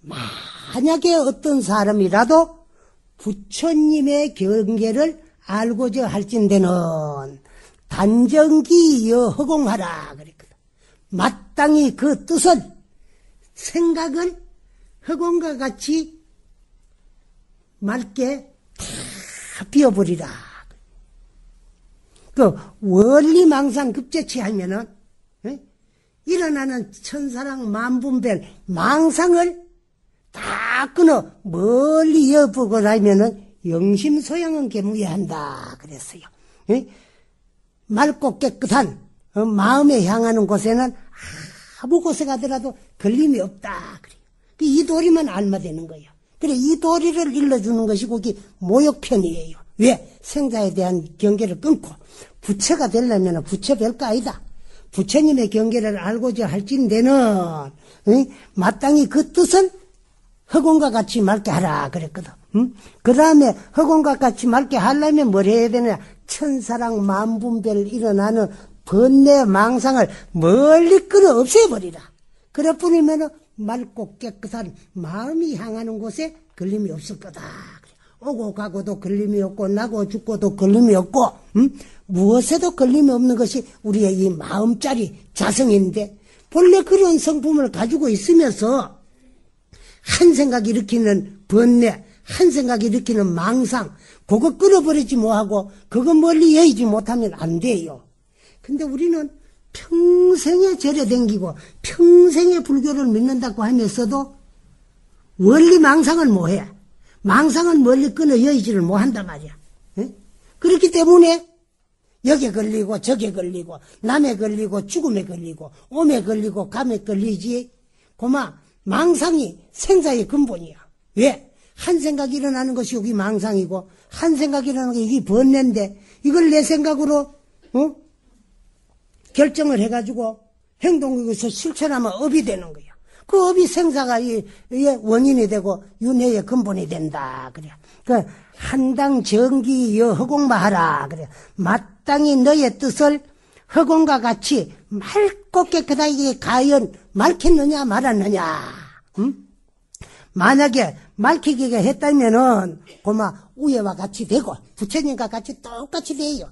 만약에 어떤 사람이라도 부처님의 경계를 알고자 할진대는 단정기여 허공하라 그랬거든. 마땅히 그 뜻을 생각을 허공과 같이 맑게 다 비워버리라. 그 원리망상 급제치 하면은 에? 일어나는 천사랑 만분별 망상을 다 끊어 멀리 이어보고 나면은 영심 소양은 개무해한다 그랬어요. 에? 맑고 깨끗한 어, 마음에 향하는 곳에는 아무 곳에 가더라도 걸림이 없다 그래요. 그이 도리만 알아되는 거예요. 그래 이 도리를 일러주는 것이 거기 모욕편이에요. 왜? 생자에 대한 경계를 끊고 부처가 되려면 부처 별거 아니다. 부처님의 경계를 알고자 할진대는 응? 마땅히 그 뜻은 허공과 같이 맑게 하라 그랬거든. 응? 그 다음에 허공과 같이 맑게 하려면 뭘 해야 되냐? 천사랑 만분별 일어나는 번뇌 망상을 멀리 끊어 없애버리라. 그래 뿐이면 맑고 깨끗한 마음이 향하는 곳에 걸림이 없을 거다. 오고 가고도 걸림이 없고 나고 죽고도 걸림이 없고 음? 무엇에도 걸림이 없는 것이 우리의 이 마음짜리 자성인데 본래 그런 성품을 가지고 있으면서 한 생각 일으키는 번뇌 한 생각 일으키는 망상 그거 끊어버리지 뭐하고 그거 멀리 여의지 못하면 안 돼요. 근데 우리는 평생에 절에 댕기고 평생에 불교를 믿는다고 하면서도 원리 망상을 뭐해? 망상을 멀리 끊어 여의지를 못한단 말이야. 에? 그렇기 때문에 여기에 걸리고 저기에 걸리고 남에 걸리고 죽음에 걸리고 오에 걸리고 감에 걸리지. 고마 망상이 생사의 근본이야. 왜? 한 생각이 일어나는 것이 여기 망상이고 한 생각이 일어나는 게 이게 번뇌인데 이걸 내 생각으로 어? 결정을 해가지고 행동에서 실천하면 업이 되는 거야. 그 업이 생사가 이, 이 원인이 되고 윤회의 근본이 된다. 그래. 그 한당 정기 여 허공마하라. 그래. 마땅히 너의 뜻을 허공과 같이 맑고 깨끗하게 가연 맑혔느냐 말았느냐. 응? 만약에 맑히기가 했다면은 고마 우예와 같이 되고 부처님과 같이 똑같이 돼요.